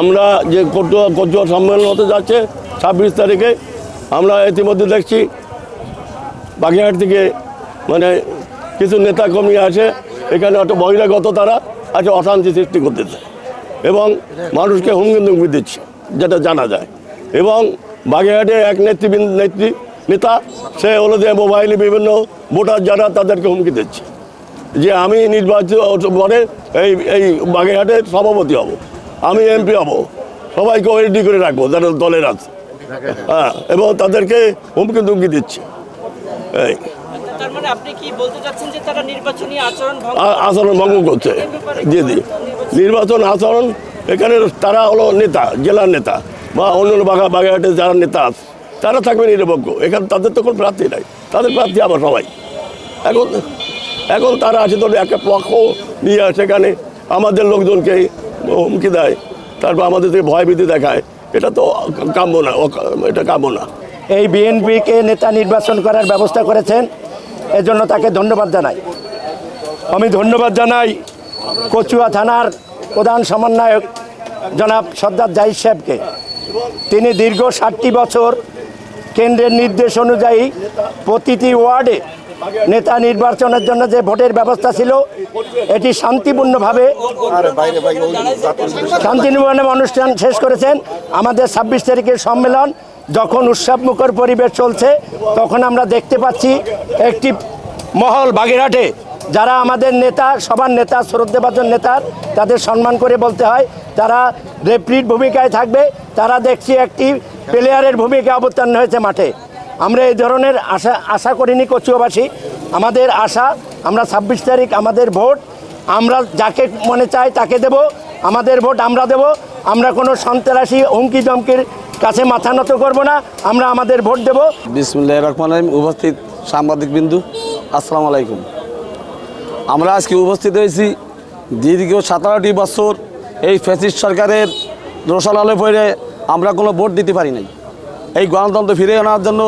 আমরা যে কচুয়া কচুয়া সম্মেলন হতে যাচ্ছে ছাব্বিশ তারিখে, আমরা ইতিমধ্যে দেখছি বাগেরহাট থেকে মানে কিছু নেতা কর্মী আছে, এখানে একটা বহিরাগত তারা আছে, অশান্তি সৃষ্টি করতেছে এবং মানুষকে হুমকি দুমকি দিচ্ছে, যেটা জানা যায়। এবং বাগেরহাটে এক নেতৃবৃন্দ নেত্রী নেতা, সে হলো যে মোবাইলে বিভিন্ন ভোটার যারা তাদেরকে হুমকি দিচ্ছে। যে আমি নির্বাচিত পরে এই এই বাগেরহাটের সভাপতি হব। আমি এমপি হব। সবাইকে রেডি করে রাখব যারা দলের আছে। হ্যাঁ এবং তাদেরকে হুমকি দুমকি দিচ্ছে। এই। তার মানে আচরণ ভঙ্গ করছে? জি জি। নির্বাচন? আচরণ এখানে তারা হলো নেতা জেলার নেতা বা অন্য বাঘা বাগেরহাটে যারা নেতা আছে তারা থাকবে নিরপেক্ষ। এখানে তাদের তো কোনো প্রার্থী নাই। তাদের প্রার্থী আবার সবাই। এখন এখন তারা আছে তো একটা পক্ষ নিয়ে সেখানে আমাদের লোকজনকে হুমকি দেয়। তারপর আমাদেরকে ভয়ভীতি দেখায়। এটা তো কাম্য না এটা কাম্য না। এই বিএনপিকে নেতা নির্বাচন করার ব্যবস্থা করেছেন, এজন্য তাকে ধন্যবাদ জানাই। আমি ধন্যবাদ জানাই কচুয়া থানার প্রধান সমন্বয়ক জনাব সর্দার জাহিদ সাহেবকে। তিনি দীর্ঘ ষাটটি বছর কেন্দ্রের নির্দেশ অনুযায়ী প্রতিটি ওয়ার্ডে নেতা নির্বাচনের জন্য যে ভোটের ব্যবস্থা ছিল এটি শান্তিপূর্ণভাবে শান্তিনিবারণ অনুষ্ঠান শেষ করেছেন। আমাদের ছাব্বিশ তারিখের সম্মেলন যখন উৎসবমুখর পরিবেশ চলছে তখন আমরা দেখতে পাচ্ছি একটি মহল বাগেরহাটে। যারা আমাদের নেতা সবার নেতা শ্রদ্ধেভাজন নেতার তাদের সম্মান করে বলতে হয় তারা রেফরির ভূমিকায় থাকবে। তারা দেখছি একটি প্লেয়ারের ভূমিকা অবতীর্ণ হয়েছে মাঠে। আমরা এই ধরনের আশা আশা করিনি কচুয়াবাসী। আমাদের আশা, আমরা ছাব্বিশ তারিখ আমাদের ভোট, আমরা যাকে মনে চাই তাকে দেব, আমাদের ভোট আমরা দেব, আমরা কোনো সন্ত্রাসী হুমকি দমকির কাছে মাথা নত করব না, আমরা আমাদের ভোট দেব। বিসমুল্লাহ রহমান উপস্থিত সাংবাদিক বিন্দু, আসসালামু আলাইকুম। আমরা আজকে উপস্থিত হয়েছি দীর্ঘ সতেরোটি বছর এই ফ্যাসিস্ট সরকারের রোশালালে পড়ে আমরা কোনো ভোট দিতে পারি নাই। এই গণতন্ত্র ফিরে আনার জন্য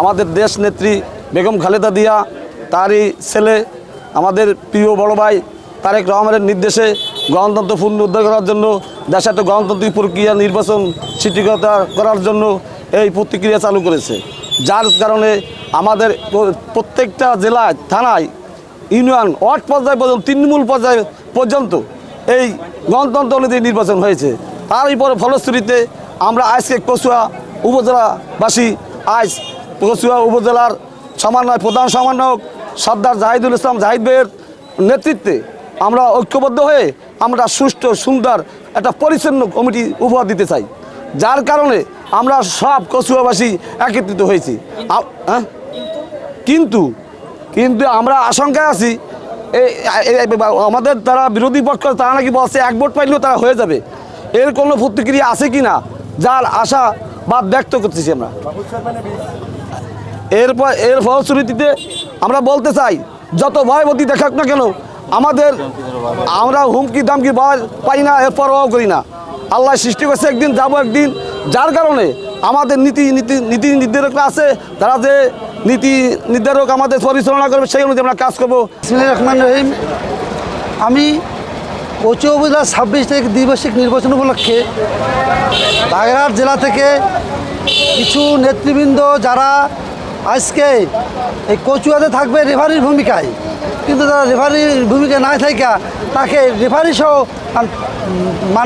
আমাদের দেশ নেত্রী বেগম খালেদা দিয়া, তারই ছেলে, আমাদের প্রিয় বড় ভাই তারেক রহমানের নির্দেশে গণতন্ত্র পুনরুদ্ধার করার জন্য দেশে একটা গণতান্ত্রিক প্রক্রিয়া নির্বাচন সৃষ্টিকতা করার জন্য এই প্রতিক্রিয়া চালু করেছে। যার কারণে আমাদের প্রত্যেকটা জেলায়, থানায়, ইউনিয়ন, ওয়ার্ড পর্যায় পর্যন্ত, তৃণমূল পর্যায় পর্যন্ত এই গণতন্ত্র অনুযায়ী নির্বাচন হয়েছে। তারই পরে ফলশ্রুতিতে আমরা আজকে কচুয়া উপজেলাবাসী আজ কচুয়া উপজেলার সমন্বয় প্রধান সমন্বয়ক সর্দার জাহিদুল ইসলাম জাহিদ নেতৃত্বে আমরা ঐক্যবদ্ধ হয়ে আমরা সুষ্ঠু, সুন্দর একটা পরিচ্ছন্ন কমিটি উপহার দিতে চাই। যার কারণে আমরা সব কচুয়াবাসী একত্রিত হয়েছি। হ্যাঁ? কিন্তু কিন্তু আমরা আশঙ্কায় আছি আমাদের তারা বিরোধী পক্ষ, তারা নাকি বলছে এক ভোট পাইলেও তারা হয়ে যাবে। এর কোনো প্রতিক্রিয়া আছে কি না যার আশা বা ব্যক্ত করতেছি আমরা। এরপর, এর ফলশ্রুতিতে আমরা বলতে চাই, যত ভয়বতী দেখাক না কেন, আমাদের আমরা হুমকি দামকি পাই না, এর পরোয়াও করি না। আল্লাহ সৃষ্টি করছে একদিন, যাব একদিন, যার কারণে আমাদের নীতি নীতি নীতি নির্ধারকরা আছে, তারা যে নীতি নির্ধারক আমাদের পরিচালনা করবে, সেই অনুযায়ী আমরা কাজ করব। রহমান রহিম। আমি কচু উপজেলা ছাব্বিশ তারিখ দ্বিবার্ষিক নির্বাচন উপলক্ষে বাগেরহাট জেলা থেকে কিছু নেতৃবৃন্দ যারা আজকে এই কচুয়াতে থাকবে রেফারির ভূমিকায়, কিন্তু তারা রেফারির ভূমিকা না থাকা তাকে রেফারি সহ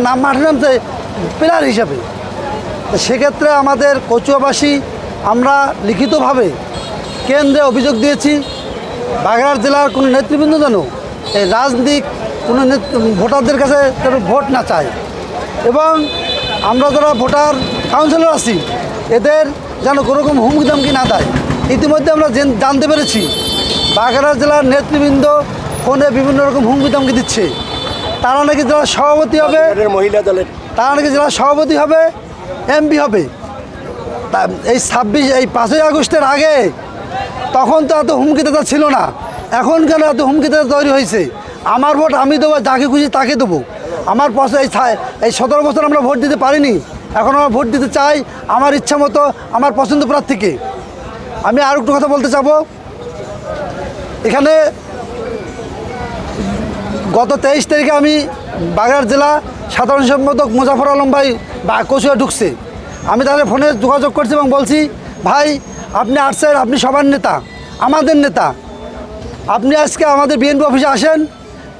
নাম মাঠে নামতে প্লেয়ার হিসাবে। সেক্ষেত্রে আমাদের কচুয়াবাসী আমরা লিখিতভাবে কেন্দ্রে অভিযোগ দিয়েছি, বাগেরহাট জেলার কোনো নেতৃবৃন্দ যেন এই রাজনৈতিক কোনো নেত- ভোটারদের কাছে যেন ভোট না চায় এবং আমরা যারা ভোটার কাউন্সিলর আছি এদের যেন কোনোরকম হুমকি দামকি না দেয়। ইতিমধ্যে আমরা জেন- জানতে পেরেছি বাগেরহাট জেলার নেতৃবৃন্দ ফোনে বিভিন্ন রকম হুমকি দামকি দিচ্ছে। তারা নাকি জেলার সভাপতি হবে মহিলা দলের তারা নাকি জেলার সভাপতি হবে এমপি হবে। এই ছাব্বিশ এই পাঁচই আগস্টের আগে তখন তো এত হুমকিদাতা ছিল না। এখন কেন এত হুমকিদাতা তৈরি হয়েছে? আমার ভোট আমি দেবো, যাকে খুশি তাকে দেবো। আমার পছন্দ এই এই সতেরো বছর আমরা ভোট দিতে পারিনি। এখন আমরা ভোট দিতে চাই আমার ইচ্ছা মতো, আমার পছন্দ প্রার্থীকে। আমি আর একটু কথা বলতে চাবো। এখানে গত তেইশ তারিখে আমি বাগেরহাট জেলা সাধারণ সম্পাদক মুজাফর আলম ভাই বা কচুয়া ঢুকছে। আমি তাহলে ফোনে যোগাযোগ করছি এবং বলছি, ভাই, আপনি আসছেন আপনি সবার নেতা, আমাদের নেতা। আপনি আজকে আমাদের বিএনপি অফিসে আসেন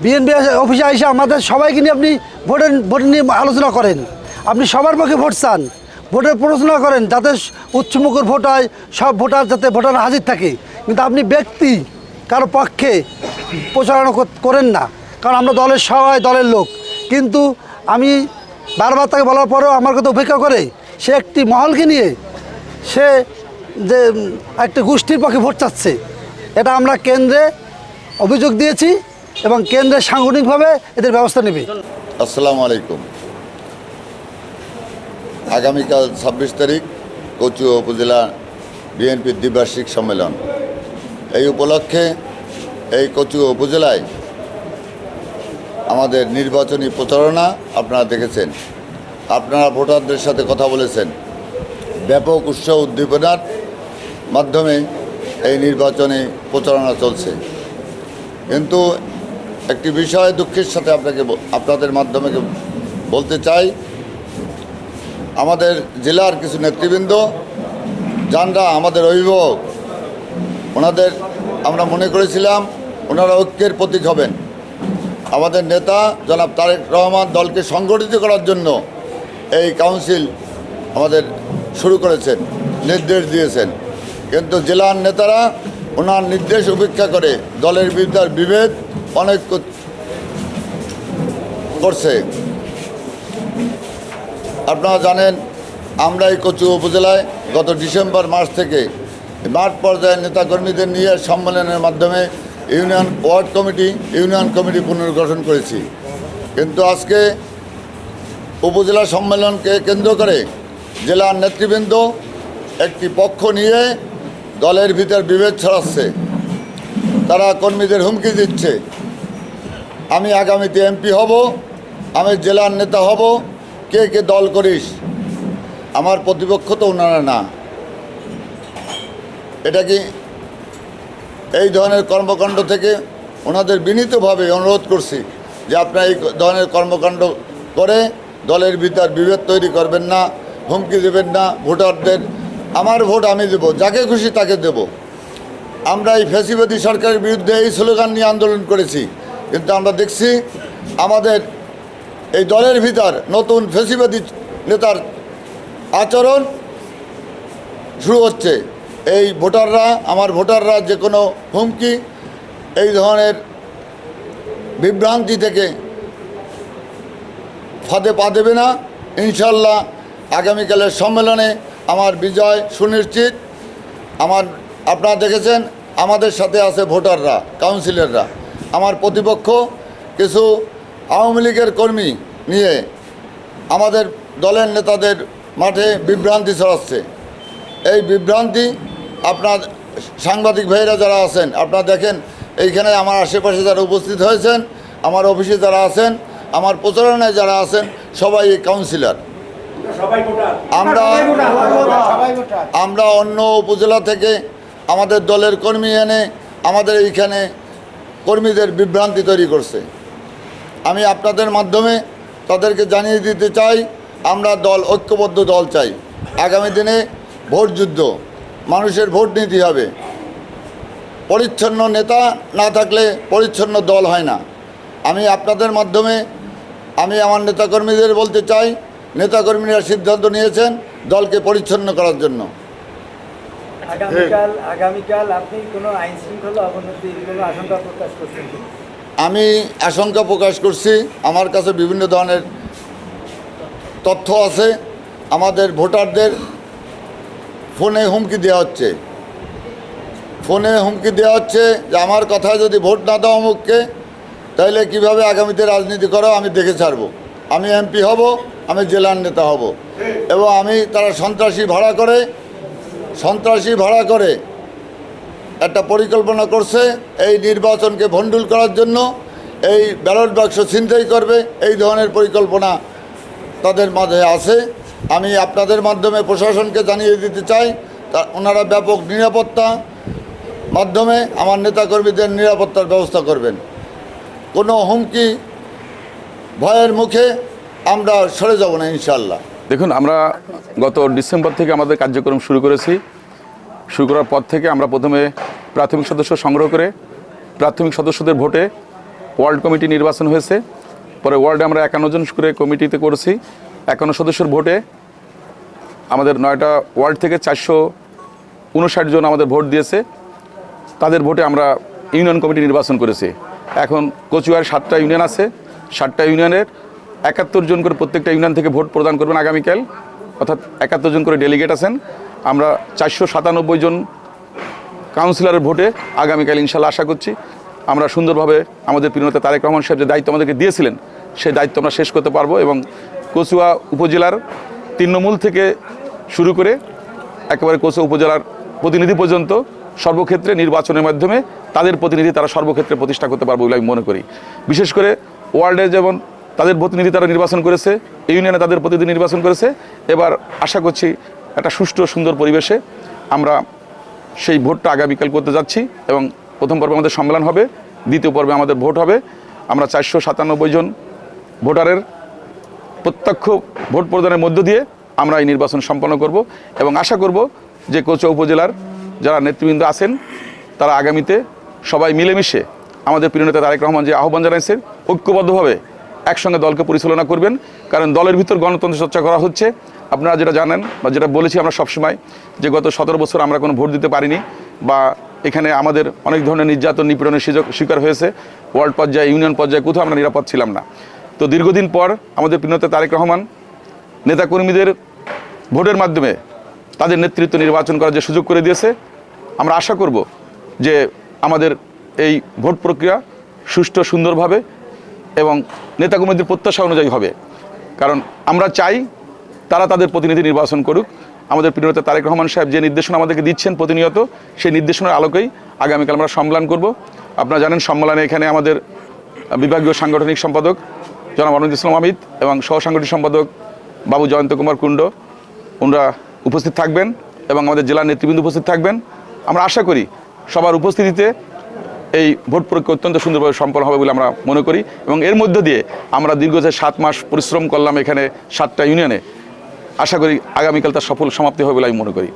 বিএনপি অফিসে এসে আমাদের সবাইকে নিয়ে আপনি ভোটের, ভোট নিয়ে আলোচনা করেন। আপনি সবার পক্ষে ভোট চান। ভোটের প্ররোচনা করেন যাতে উচ্চমুখর ভোট হয়, সব ভোটার যাতে ভোটার হাজির থাকে। কিন্তু আপনি ব্যক্তি, কারও পক্ষে প্রচারণা কর- করেন না। কারণ আমরা দলের সবাই দলের লোক। কিন্তু আমি বারবার তাকে বলার পরেও আমার কথা উপেক্ষা করে, সে একটি মহলকে নিয়ে, সে যে একটি গোষ্ঠীর পক্ষে ভোট চাচ্ছে। এটা আমরা কেন্দ্রে অভিযোগ দিয়েছি। এবং কেন্দ্রে সাংগঠনিকভাবে এদের ব্যবস্থা নেবে। আসসালামু আলাইকুম। আগামীকাল ছাব্বিশ তারিখ কচুয়া উপজেলা বিএনপির দ্বিবার্ষিক সম্মেলন। এই উপলক্ষে এই কচুয়া উপজেলায় আমাদের নির্বাচনী প্রচারণা আপনারা দেখেছেন। আপনারা ভোটারদের সাথে কথা বলেছেন। ব্যাপক উৎসাহ উদ্দীপনার মাধ্যমে এই নির্বাচনী প্রচারণা চলছে। কিন্তু একটি বিষয় দুঃখের সাথে আপনাকে আপনাদের মাধ্যমে বলতে চাই। আমাদের জেলার কিছু নেতৃবৃন্দ, যানরা আমাদের অভিভাবক, ওনাদের আমরা মনে করেছিলাম ওনারা ঐক্যের প্রতীক হবেন। আমাদের নেতা জনাব তারেক রহমান দলকে সংগঠিত করার জন্য এই কাউন্সিল আমাদের শুরু করেছেন, নির্দেশ দিয়েছেন। কিন্তু জেলার নেতারা ওনার নির্দেশ উপেক্ষা করে দলের বিরুদ্ধে বিভেদ অনেক করছে। আপনারা জানেন, আমরা এই কচু উপজেলায় গত ডিসেম্বর মাস থেকে মাঠ পর্যায়ের নেতাকর্মীদের নিয়ে সম্মেলনের মাধ্যমে union ward committee, union committee পুনর্গঠন করেছি। কিন্তু আজকে উপজেলা সম্মেলনকে কেন্দ্র করে জেলার নেতৃবৃন্দ একটি পক্ষ নিয়ে দলের ভিতর বিভেদ ছড়াচ্ছে। তারা কর্মীদের হুমকি দিচ্ছে। আমি আগামীতে এমপি হব, আমি জেলার নেতা হব। কে কে দল করিস? আমার প্রতিপক্ষ তো ওনারা না। এটা কি এই ধরনের কর্মকাণ্ড থেকে ওনাদের বিনীতভাবে অনুরোধ করছি যে আপনারা এই ধরনের কর্মকাণ্ড করে দলের ভিতর বিভেদ তৈরি করবেন না, হুমকি দেবেন না ভোটারদের। আমার ভোট আমি দেব, যাকে খুশি তাকে দেব। আমরা এই ফ্যাসিবাদী সরকারের বিরুদ্ধে এই স্লোগান নিয়ে আন্দোলন করেছি। কিন্তু আমরা দেখছি আমাদের এই দলের ভিতর নতুন ফ্যাসিবাদী নেতার আচরণ শুরু হচ্ছে। এই ভোটাররা, আমার ভোটাররা যে কোনো হুমকি, এই ধরনের বিভ্রান্তি থেকে ফাঁদে পা দেবে না। ইনশাল্লাহ আগামীকালের সম্মেলনে আমার বিজয় সুনিশ্চিত। আমার, আপনারা দেখেছেন, আমাদের সাথে আছে ভোটাররা, কাউন্সিলররা। আমার প্রতিপক্ষ কিছু আওয়ামী লীগের কর্মী নিয়ে আমাদের দলের নেতাদের মাঠে বিভ্রান্তি ছড়াচ্ছে। এই বিভ্রান্তি আপনার সাংবাদিক ভাইয়েরা যারা আছেন আপনারা দেখেন এইখানে আমার আশেপাশে যারা উপস্থিত হয়েছেন আমার অফিসে যারা আছেন আমার প্রচারণায় যারা আছেন সবাই এই কাউন্সিলর। আমরা আমরা অন্য উপজেলা থেকে আমাদের দলের কর্মী এনে আমাদের এইখানে কর্মীদের বিভ্রান্তি তৈরি করছে। আমি আপনাদের মাধ্যমে তাদেরকে জানিয়ে দিতে চাই, আমরা দল, ঐক্যবদ্ধ দল চাই। আগামী দিনে ভোট যুদ্ধ, মানুষের ভোট নিতে হবে। পরিচ্ছন্ন নেতা না থাকলে পরিচ্ছন্ন দল হয় না। আমি আপনাদের মাধ্যমে, আমি আমার নেতাকর্মীদের বলতে চাই, নেতাকর্মীরা সিদ্ধান্ত নিয়েছেন দলকে পরিচ্ছন্ন করার জন্য। আমি আশঙ্কা প্রকাশ করছি। আমার কাছে বিভিন্ন ধরনের তথ্য আছে। আমাদের ভোটারদের ফোনে হুমকি দেওয়া হচ্ছে। ফোনে হুমকি দেওয়া হচ্ছে যে আমার কথায় যদি ভোট না দাও অমুককে তাহলে কীভাবে আগামীতে রাজনীতি করো, আমি দেখে ছাড়বো। আমি এমপি হব, আমি জেলার নেতা হব। এবং আমি তারা সন্ত্রাসী ভাড়া করে সন্ত্রাসী ভাড়া করে একটা পরিকল্পনা করছে এই নির্বাচনকে ভণ্ডুল করার জন্য, এই ব্যালট বাক্স ছিনতাই করবে, এই ধরনের পরিকল্পনা তাদের মাঝে আছে। আমি আপনাদের মাধ্যমে প্রশাসনকে জানিয়ে দিতে চাই, তা ওনারা ব্যাপক নিরাপত্তা মাধ্যমে আমার নেতাকর্মীদের নিরাপত্তার ব্যবস্থা করবেন। কোনো হুমকি, ভয়ের মুখে আমরা সরে যাব না ইনশাল্লাহ দেখুন, আমরা গত ডিসেম্বর থেকে আমাদের কার্যক্রম শুরু করেছি। শুরু করার পর থেকে আমরা প্রথমে প্রাথমিক সদস্য সংগ্রহ করে, প্রাথমিক সদস্যদের ভোটে ওয়ার্ল্ড কমিটি নির্বাচন হয়েছে। পরে ওয়ার্ল্ডে আমরা একান্ন জন করে কমিটিতে করেছি। একান্ন সদস্যর ভোটে আমাদের নয়টা ওয়ার্ড থেকে চারশো উনষাট জন আমাদের ভোট দিয়েছে। তাদের ভোটে আমরা ইউনিয়ন কমিটি নির্বাচন করেছি। এখন কচুয়ার সাতটা ইউনিয়ন আছে। সাতটা ইউনিয়নের একাত্তর জন করে প্রত্যেকটা ইউনিয়ন থেকে ভোট প্রদান করবেন আগামীকাল, অর্থাৎ একাত্তর জন করে ডেলিগেট আছেন। আমরা চারশো সাতানব্বই জন কাউন্সিলরের ভোটে আগামীকাল ইনশাল্লাহ আশা করছি। আমরা সুন্দরভাবে আমাদের প্রিয়তা তারেক রহমান সাহেব যে দায়িত্ব আমাদেরকে দিয়েছিলেন সেই দায়িত্ব আমরা শেষ করতে পারব এবং কচুয়া উপজেলার তৃণমূল থেকে শুরু করে একেবারে কচুয়া উপজেলার প্রতিনিধি পর্যন্ত সর্বক্ষেত্রে নির্বাচনের মাধ্যমে তাদের প্রতিনিধি তারা সর্বক্ষেত্রে প্রতিষ্ঠা করতে পারবে বলে আমি মনে করি। বিশেষ করে ওয়ার্ল্ডে যেমন তাদের প্রতিনিধি তারা নির্বাচন করেছে ইউনিয়নে তাদের প্রতিনিধি নির্বাচন করেছে। এবার আশা করছি একটা সুষ্ঠু, সুন্দর পরিবেশে আমরা সেই ভোটটা আগামীকাল করতে যাচ্ছি এবং প্রথম পর্বে আমাদের সম্মেলন হবে, দ্বিতীয় পর্বে আমাদের ভোট হবে। আমরা চারশো সাতানব্বই জন ভোটারের প্রত্যক্ষ ভোট প্রদানের মধ্য দিয়ে আমরা এই নির্বাচন সম্পন্ন করব এবং আশা করব যে কোচা উপজেলার যারা নেতৃবৃন্দ আছেন, তারা আগামীতে সবাই মিলেমিশে আমাদের প্রিয় নেতা তারেক রহমান যে আহ্বান জানাইছেন, ঐক্যবদ্ধভাবে একসঙ্গে দলকে পরিচালনা করবেন। কারণ দলের ভিতর গণতন্ত্র চর্চা করা হচ্ছে। আপনারা যেটা জানেন বা যেটা বলেছি আমরা সবসময়, যে গত সতেরো বছর আমরা কোনো ভোট দিতে পারিনি বা এখানে আমাদের অনেক ধরনের নির্যাতন নিপীড়নের সুযোগ শিকার হয়েছে। ওয়ার্ল্ড পর্যায়ে, ইউনিয়ন পর্যায়ে কোথাও আমরা নিরাপদ ছিলাম না। তো দীর্ঘদিন পর আমাদের প্রিয়তা তারেক রহমান নেতাকর্মীদের ভোটের মাধ্যমে তাদের নেতৃত্ব নির্বাচন করার যে সুযোগ করে দিয়েছে, আমরা আশা করব যে আমাদের এই ভোট প্রক্রিয়া সুষ্ঠু সুন্দরভাবে এবং নেতাকর্মীদের প্রত্যাশা অনুযায়ী হবে। কারণ আমরা চাই তারা তাদের প্রতিনিধি নির্বাচন করুক। আমাদের প্রিয় নেতা তারেক রহমান সাহেব যে নির্দেশনা আমাদেরকে দিচ্ছেন প্রতিনিয়ত, সেই নির্দেশনার আলোকেই আগামীকাল আমরা সম্মেলন করব। আপনারা জানেন, সম্মেলনে এখানে আমাদের বিভাগীয় সাংগঠনিক সম্পাদক জনাব অরুণ ইসলাম আমিদ এবং সহ সাংগঠনিক সম্পাদক বাবু জয়ন্ত কুমার কুণ্ড ওনারা উপস্থিত থাকবেন এবং আমাদের জেলার নেতৃবৃন্দ উপস্থিত থাকবেন। আমরা আশা করি সবার উপস্থিতিতে এই ভোট প্রক্রিয়া অত্যন্ত সুন্দরভাবে সম্পন্ন হবে বলে আমরা মনে করি এবং এর মধ্য দিয়ে আমরা দীর্ঘ যে সাত মাস পরিশ্রম করলাম এখানে সাতটা ইউনিয়নে, আশা করি আগামীকাল তার সফল সমাপ্তি হবে বলে আমি মনে করি।